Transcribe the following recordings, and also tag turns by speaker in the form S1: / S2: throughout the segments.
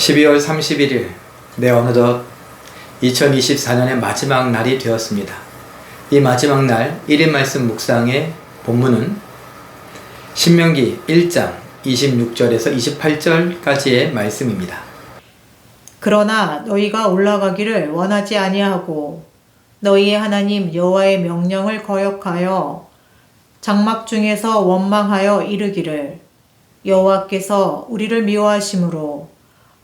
S1: 12월 31일, 네, 어느덧 2024년의 마지막 날이 되었습니다. 이 마지막 날 1인 말씀 묵상의 본문은 신명기 1장 26절에서 28절까지의 말씀입니다.
S2: 그러나 너희가 올라가기를 원하지 아니하고 너희의 하나님 여호와의 명령을 거역하여 장막 중에서 원망하여 이르기를 여호와께서 우리를 미워하심으로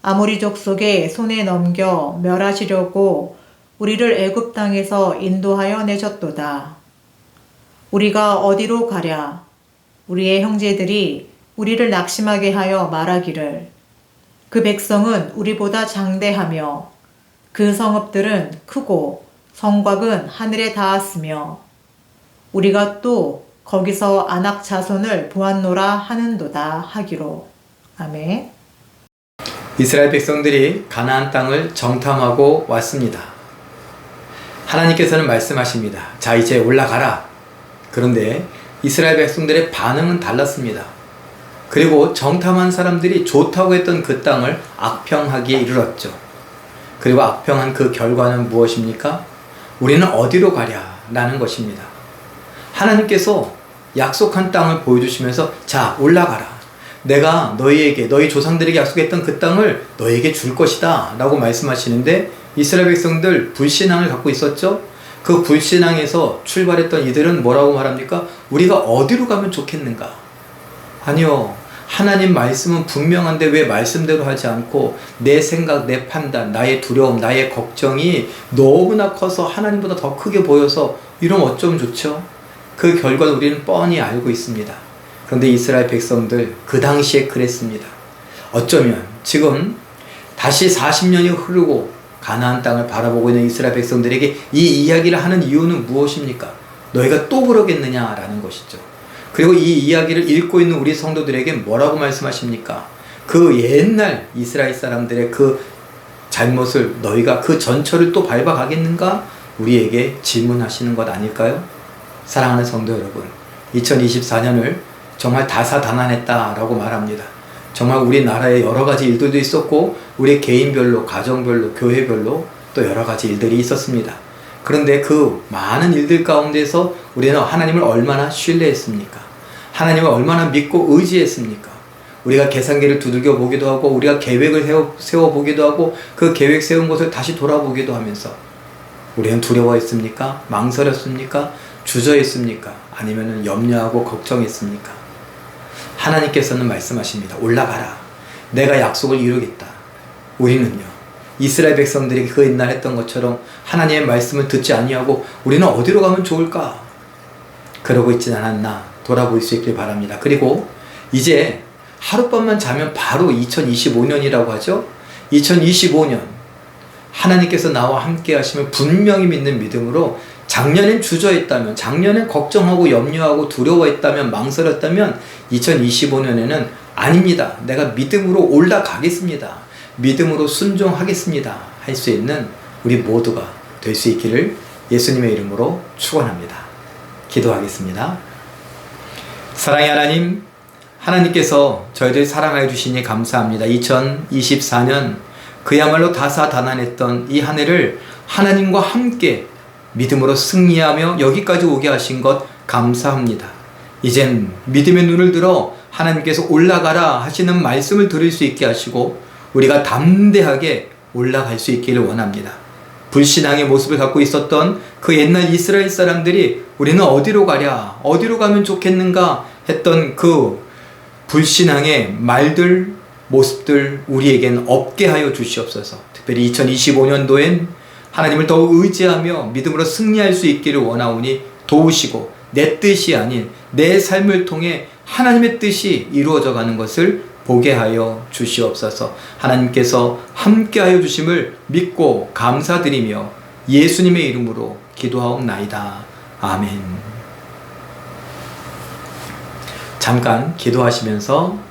S2: 아모리 족속의 손에 넘겨 멸하시려고 우리를 애굽 땅에서 인도하여 내셨도다. 우리가 어디로 가랴? 우리의 형제들이 우리를 낙심하게 하여 말하기를 그 백성은 우리보다 장대하며 그 성읍들은 크고 성곽은 하늘에 닿았으며 우리가 또 거기서 안악 자손을 보았노라 하는도다 하기로 아멘.
S1: 이스라엘 백성들이 가나안 땅을 정탐하고 왔습니다. 하나님께서는 말씀하십니다. 자, 이제 올라가라. 그런데 이스라엘 백성들의 반응은 달랐습니다. 그리고 정탐한 사람들이 좋다고 했던 그 땅을 악평하기에 이르렀죠. 그리고 악평한 그 결과는 무엇입니까? 우리는 어디로 가랴? 라는 것입니다. 하나님께서 약속한 땅을 보여주시면서 자, 올라가라. 내가 너희에게, 너희 조상들에게 약속했던 그 땅을 너희에게 줄 것이다. 라고 말씀하시는데 이스라엘 백성들 불신앙을 갖고 있었죠? 그 불신앙에서 출발했던 이들은 뭐라고 말합니까? 우리가 어디로 가면 좋겠는가? 아니요. 하나님 말씀은 분명한데 왜 말씀대로 하지 않고 내 생각, 내 판단, 나의 두려움, 나의 걱정이 너무나 커서 하나님보다 더 크게 보여서 이러면 어쩌면 좋죠? 그 결과는 우리는 뻔히 알고 있습니다. 그런데 이스라엘 백성들 그 당시에 그랬습니다. 어쩌면 지금 다시 40년이 흐르고 가나안 땅을 바라보고 있는 이스라엘 백성들에게 이 이야기를 하는 이유는 무엇입니까? 너희가 또 그러겠느냐라는 것이죠. 그리고 이 이야기를 읽고 있는 우리 성도들에게 뭐라고 말씀하십니까? 그 옛날 이스라엘 사람들의 그 잘못을 너희가 그 전철을 또 밟아가겠는가? 우리에게 질문하시는 것 아닐까요? 사랑하는 성도 여러분, 2024년을 정말 다사다난했다라고 말합니다. 정말 우리나라에 여러 가지 일들도 있었고, 우리 개인별로, 가정별로, 교회별로 또 여러 가지 일들이 있었습니다. 그런데 그 많은 일들 가운데서 우리는 하나님을 얼마나 신뢰했습니까? 하나님을 얼마나 믿고 의지했습니까? 우리가 계산기를 두들겨 보기도 하고, 우리가 계획을 세워 보기도 하고, 그 계획 세운 것을 다시 돌아보기도 하면서, 우리는 두려워했습니까? 망설였습니까? 주저했습니까? 아니면 염려하고 걱정했습니까? 하나님께서는 말씀하십니다. 올라가라. 내가 약속을 이루겠다. 우리는요. 이스라엘 백성들이 그 옛날 했던 것처럼 하나님의 말씀을 듣지 아니하고 우리는 어디로 가면 좋을까? 그러고 있진 않았나 돌아볼 수 있길 바랍니다. 그리고 이제 하룻밤만 자면 바로 2025년이라고 하죠. 2025년 하나님께서 나와 함께 하시면 분명히 믿는 믿음으로 작년엔 주저했다면, 작년엔 걱정하고 염려하고 두려워했다면, 망설였다면, 2025년에는 아닙니다. 내가 믿음으로 올라가겠습니다. 믿음으로 순종하겠습니다. 할 수 있는 우리 모두가 될 수 있기를 예수님의 이름으로 축원합니다. 기도하겠습니다. 사랑의 하나님, 하나님께서 저희들 사랑하여 주시니 감사합니다. 2024년 그야말로 다사다난했던 이 한 해를 하나님과 함께 믿음으로 승리하며 여기까지 오게 하신 것 감사합니다. 이젠 믿음의 눈을 들어 하나님께서 올라가라 하시는 말씀을 들을 수 있게 하시고 우리가 담대하게 올라갈 수 있기를 원합니다. 불신앙의 모습을 갖고 있었던 그 옛날 이스라엘 사람들이 우리는 어디로 가랴, 어디로 가면 좋겠는가 했던 그 불신앙의 말들, 모습들 우리에겐 없게 하여 주시옵소서. 특별히 2025년도엔 하나님을 더욱 의지하며 믿음으로 승리할 수 있기를 원하오니 도우시고 내 뜻이 아닌 내 삶을 통해 하나님의 뜻이 이루어져 가는 것을 보게 하여 주시옵소서. 하나님께서 함께 하여 주심을 믿고 감사드리며 예수님의 이름으로 기도하옵나이다. 아멘. 잠깐 기도하시면서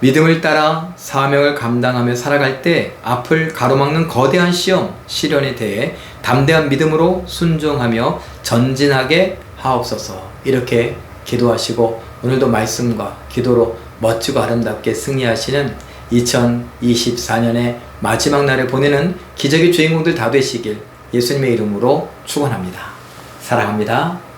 S1: 믿음을 따라 사명을 감당하며 살아갈 때 앞을 가로막는 거대한 시험, 시련에 대해 담대한 믿음으로 순종하며 전진하게 하옵소서. 이렇게 기도하시고 오늘도 말씀과 기도로 멋지고 아름답게 승리하시는 2024년의 마지막 날에 보내는 기적의 주인공들 다 되시길 예수님의 이름으로 축원합니다. 사랑합니다.